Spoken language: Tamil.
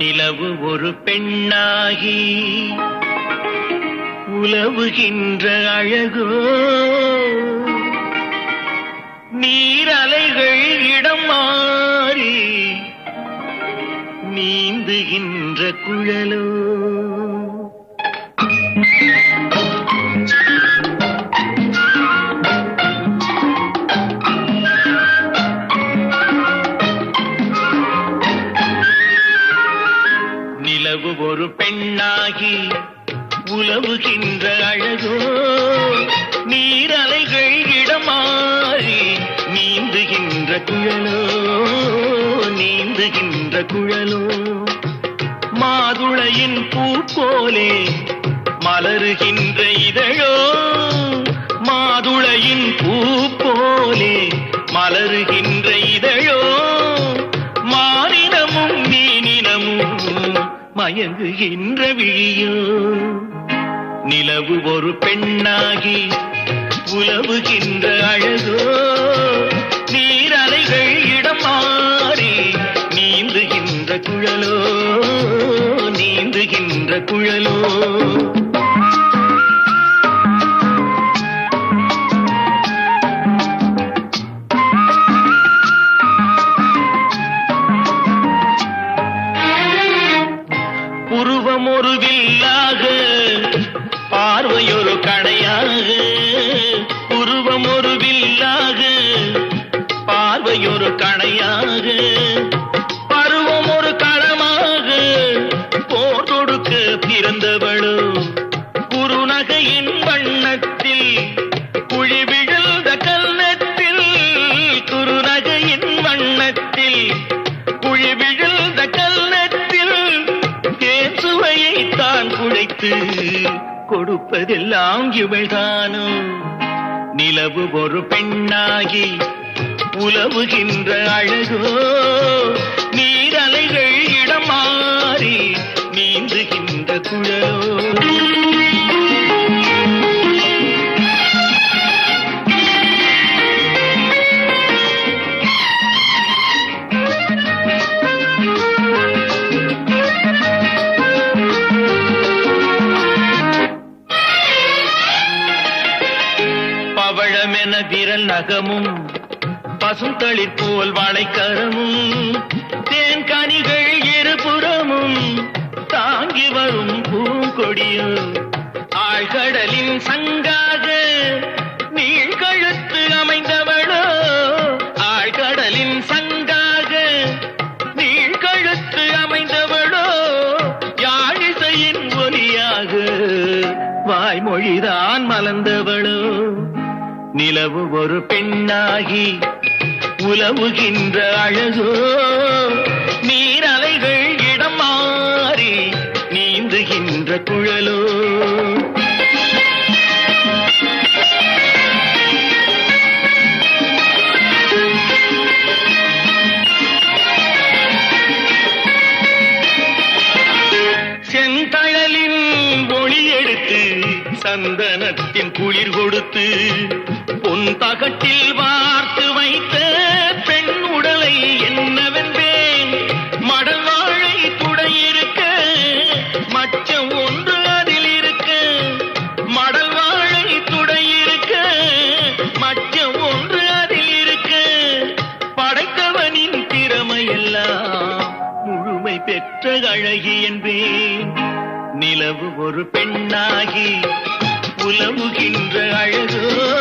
நிலவு ஒரு பெண்ணாகி உலவுகின்ற அழகோ. நீரலைகள் இடம் மாறி நீந்துகின்ற குழலோ. இரவு ஒரு பெண்ணாகி உலவுகின்ற அழகோ நீரலைகள் இடமாறி நீந்துகின்ற குழலோ நீந்துகின்ற குழலோ. மாதுளையின் பூ போலே மலருகின்ற இதழோ மாதுளையின் பூ போலே மலருகின்ற இதழோ. மயங்குகின்ற விழியோ நிலவு ஒரு பெண்ணாகி உலவுகின்ற அழகோ நீரலைகள் இடம் மாறி நீந்துகின்ற குழலோ நீந்துகின்ற குழலோ. உருவம் ஒரு வில்லாக பார்வையொரு கடையாக. உருவம் ஒரு வில்லாக பார்வையொரு கடையாக. கொடுத்து கொடுப்பதெல்லாம் இவள்தானோ? நிலவு ஒரு பெண்ணாகி உலவுகின்ற அழகோ? விரல் நகமும் பசுந்தளிர் போல் வாழைக்கரமும் தேன் கனிகள் இருபுறமும் தாங்கி வரும் பூங்கொடியும் ஆழ்கடலின் சங்காக நீழ்கழுத்து அமைந்தவளோ ஆழ்கடலின் சங்காக நீழ்கழுத்து அமைந்தவளோ யாழிசையின் ஒலியாக வாய்மொழிதான் மலர்ந்தவளோ. நிலவு ஒரு பெண்ணாகி உலவுகின்ற அழகோ சந்தனத்தின் குளிர் கொடுத்து பொன் தகட்டில் வார்த்து வைத்த பெண் உடலை என்னவென்பேன் மடல் வாழை துடையிருக்க மச்சம் ஒன்று அதில் இருக்க. மடல் வாழை துடையிருக்க மச்சம் ஒன்று அதில் இருக்க. படைத்தவனின் திறமையெல்லாம் முழுமை பெற்ற அழகி என்பேன். நிலவு ஒரு பெண்ணாகி உலவுகின்ற அழகோ.